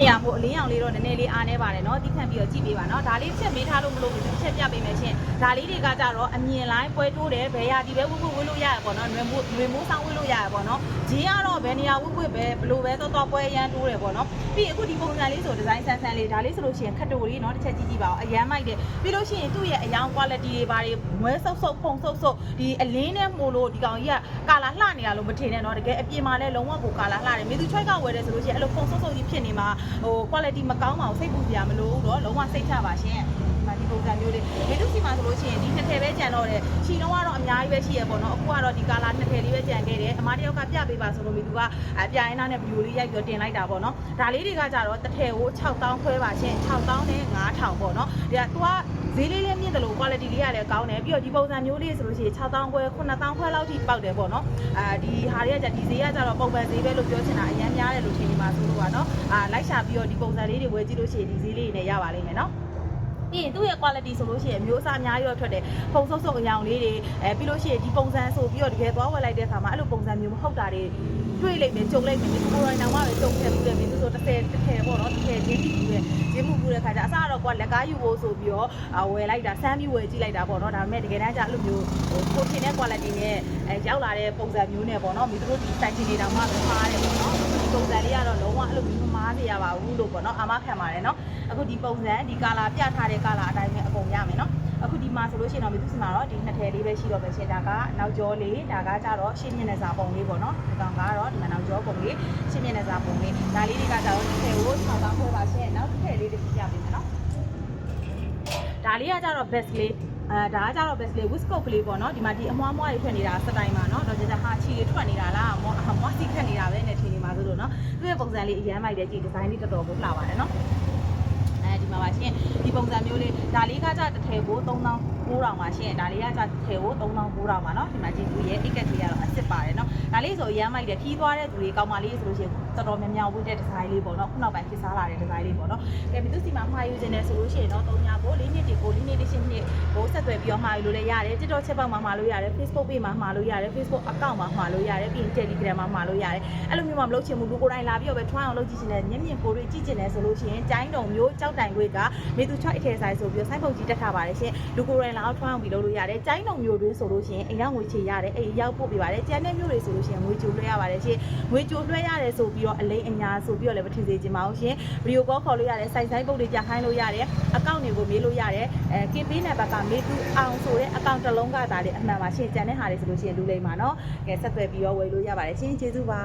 နေရမို့အလင်းရောင်လေးတော့နည်းနည်းလေးအားနေပါတယ်နော်တိခန့်ပြီးတော့ကြည့်ပေးပါနော်ဒါလေးချက်မေးထားလို့မလို့ဘူးချက်ပြပေးမယ်ရှင်ဒါလေးတွေကကြတော့အမြင်လိုင်းပွဲတိုးတယ်ဘယ်ရာဒီပဲဝှဝှဝှလို့ရရပေါ့နော်နွေမိုးနွေမိုးဆောင်ဝှလို့ရရပေါ့နော်ဂျင်းကတော့ဘယ်နေရာဝှဝှပဲဘယ်လိုပဲတော့တော့ပွဲရမ်းတိုးတယ်ပေါ့နော်ပြီးအခုဒီပုံစံလေးဆိုဒီဇိုင်းဆန်းဆန်းလေးဒါလေးဆိုလို့ရှိရင်ခက်တိုလေးနော်တစ်ချက်ကြည့်ကြည့်ပါဦးအရန်မိုက်တယ်ပြီးလို့ရှိရင်သူ့ရဲ့အယောင် quality တွေဘာတွေမွဲဆုပ်ဆုပ်ဖုံဆုပ်ဆုပ်ဒီအလင်းနဲ့မို့လို့ဒီကောင်ကြီးကကာလာလှနေတာလို့မထင်နဲ့နော်တကယ်အပြင်မှာလည်းလုံးဝကိုကာလာလှတယ်မြေသူချွိုက်ကဝယ်တယ်ဆိုလို့ရှိရင်အဲ့လိုဖုံဆုပ်ဆုပ်ကြီးဖြစ်နေမှာဟို quality မကောင်းပါဘူးစိတ်ပူစရာမလိုဘူးတော့လုံးဝစိတ်ချပါရှင်ဒီပုံစံမျိုးလေးမြေသူစီမှာဆိုလို့ရှိရင်ဒီနှစ်ထည်ပဲကြံတော့တယ်ခြီလုံးကတော့အများကြီးပဲရှိရပေါ့နော်အခုကတော့ဒီကာလာနှစ်ထည်လေးပဲကြံခဲ့တယ်အမတယောက်ကပြပေးပါဆိုလို့မြေသူကအပြိုင်နာနဲ့ဗီဒီယိုလေးရိုက်ပြီးတင်လိုက်တာပေါ့နော်ဒါလေးတွေကကြတော့တစ်ထည်ကို6000ခွဲပါရှင်6000နဲ့9000ပေါ့နော်ဒီကသူက ဈေးလေးလေးမြင့်တယ်လို့ quality လေးရတယ်ကောင်းတယ်ပြီးတော့ဒီပုံစံမျိုးလေးဆိုလို့ရှိရင်6000ခွဲ9000ခွဲလောက်ထိပေါက်တယ်ပေါ့နော်အာဒီဟာတွေကကြဒီဈေးကကြတော့ပုံမှန်ဈေးပဲလို့ပြောချင်တာအရင်များတယ်လို့ထင်နေမှာဆိုလို့ပါနော်အာလိုက်ရှာပြီးတော့ဒီပုံစံလေးတွေဝယ်ကြည့်လို့ရှိရင်ဒီဈေးလေးတွေနဲ့ရပါလိမ့်မယ်နော် ပြီးရင်သူ့ရဲ့ quality ဆိုလို့ရှိရင်အမျိုးအစားအများကြီးတော့ထွက်တယ်။ပုံစုပ်စုပ်အယောင်လေးတွေအဲပြီးလို့ရှိရင်ဒီပုံစံဆိုပြီးတော့တကယ်သွားဝယ်လိုက်တဲ့အခါမှာအဲ့လိုပုံစံမျိုးမဟုတ်တာတွေတွေ့လိုက်မယ်ကြုံလိုက်မယ်ဒီကိုရိုနာမှာပဲကြုံခဲ့ပြီးတယ်မင်းတို့ဆိုတစ်ဆယ်တစ်ထည်ပေါ့နော်တစ်ထည်ချင်းပြီးပြီးဂျင်းမှုမှုတဲ့ခါကျအစတော့ကွာလက်ကားယူဖို့ဆိုပြီးတော့အာဝယ်လိုက်တာဆမ်းပြီးဝယ်ကြည့်လိုက်တာပေါ့နော်ဒါပေမဲ့တကယ်တမ်းကျအဲ့လိုမျိုးဟိုကိုထင်တဲ့ quality နဲ့အဲရောက်လာတဲ့ပုံစံမျိုးနဲ့ပေါ့နော်မင်းတို့ဒီစိုက်ချင်နေတောင်မှမမှားတယ်ပေါ့နော်ဒီ ပုံစံလေးကတော့လုံးဝအဲ့လိုမျိုးမမှားစေရပါဘူးလို့ပေါ့နော်အာမခံပါတယ်နော်အခုဒီပုံစံဒီကာလာပြထားတဲ့ကာလာအတိုင်းပဲအကုန်ရမယ်နော်အခုဒီမှာဆိုလို့ရှိရင်တော့မြေသူစီမှာတော့ဒီနှစ်ထည်လေးပဲရှိတော့ပဲရှင်ဒါကနောက်ကျောလေးဒါကကြတော့ရှင်းမျက်နှာစာပုံလေးပေါ့နော်ဒီကောင်ကတော့ဒီမှာနောက်ကျောပုံလေးရှင်းမျက်နှာစာပုံလေးဒါလေးတွေကကြတော့ဒီထည်ကို6တောင်းခွဲပါရှင်နောက်တစ်ထည်လေးတစ်ပြပေးမယ်နော်ဒါလေးကကြတော့ best လေးအဲဒါကကြတော့ best လေး whiskot ကလေးပေါ့နော်ဒီမှာဒီအမွှားမွှားတွေထွက်နေတာစတိုင်မှာနော်တော့ကြကြဟာချီတွေထွက်နေတာလားအမွှားအမွှားစီခတ်နေတာပဲနဲ့ထင်နေမှာဆို လို့နော်သူ့ရဲ့ပုံစံလေးအရမ်းမိုက်တယ်ကြည့်ဒီဇိုင်းလေးတော်တော်ကိုလှပါတယ်နော် အဲဒီမှာပါရှင်ဒီပုံစံမျိုးလေးဒါလေးကကြတစ်ထည်ကို3900ပါရှင်ဒါလေးကကြတစ်ထည်ကို3900ပါเนาะဒီမှာကြည့်သူရဲ့ icket ကြီးကတော့အစ်စ်ပါတယ်เนาะဒါလေးဆိုအရမ်းမိုက်တယ်ခီးသွားတဲ့သူတွေကောင်းပါလေးဆိုလို့ရှိရင်တော်တော်များများဝတ်တဲ့ဒီဇိုင်းလေးပေါ့เนาะခုနောက်ပိုင်းဖြစ်စားလာတဲ့ဒီဇိုင်းလေးပေါ့เนาะကဲဘီသူစီမှာမှာယူခြင်းနဲ့ဆိုလို့ရှိရင်เนาะ3ညကို4နှစ်တီကို4နှစ်တီရှင်နှစ်ကို ဆက်သွယ်ပြီးတော့မှာယူလို့လည်းရတယ် TikTok ချက်ပေါက်မှာမှာလို့ရတယ် Facebook page မှာမှာလို့ရတယ် Facebook account မှာမှာလို့ရတယ်ပြီးရင် Telegram မှာမှာလို့ရတယ်အဲ့လိုမျိုးမှမလုပ်ချင်ဘူးလူကိုယ်တိုင်လာပြီးတော့ပဲထွန်းအောင်လုပ်ကြည့်ချင်တဲ့မျက်မြင်ကိုယ်တွေကြည့်ချင်တယ်ဆိုလို့ရှိရင်ကျိုင်းတုံမျိုးကြောက်တိုင်ခွေကမေသူချွတ်အထည်ဆိုင်ဆိုပြီးတော့စိုင်းပုံကြီးတက်ထားပါတယ်ရှင်လူကိုယ်တိုင်လာအောင်ထွန်းအောင်ပြီးလုပ်လို့ရတယ်ကျိုင်းတုံမျိုးတွင်းဆိုလို့ရှိရင်အိမ်ရောက်ငွေချေရတယ်အိမ်ရောက်ပို့ပေးပါတယ်ကျန်တဲ့မျိုးတွေဆိုလို့ရှိရင်ငွေကြိုလွှဲရပါတယ်ရှင်ငွေကြိုလွှဲရတယ်ဆိုပြီးတော့အလိမ်အညာဆိုပြီးတော့လည်းမထင်စေချင်ပါဘူးရှင်ဗီဒီယိုကောခေါ်လို့ရတယ်စိုက်ဆိုင်ပုတ်တွေကြာခိုင်းလို့ရတယ်အကောင့်တွေကိုမေးလို့ရတယ်အဲ KP နံပါတ်ကမေသူအောင်ဆိုတဲ့အကောင့်တစ်လုံးကဒါလေးအမှန်ပါရှင်ကျန်တဲ့ဟာတွေဆိုလို့ရှိရင်လူလိမ့်ပါနော်ကဲဆက်သွယ်ပြီးတော့ဝယ်လို့ရပါတယ်ရှင်ကျေးဇူးပါ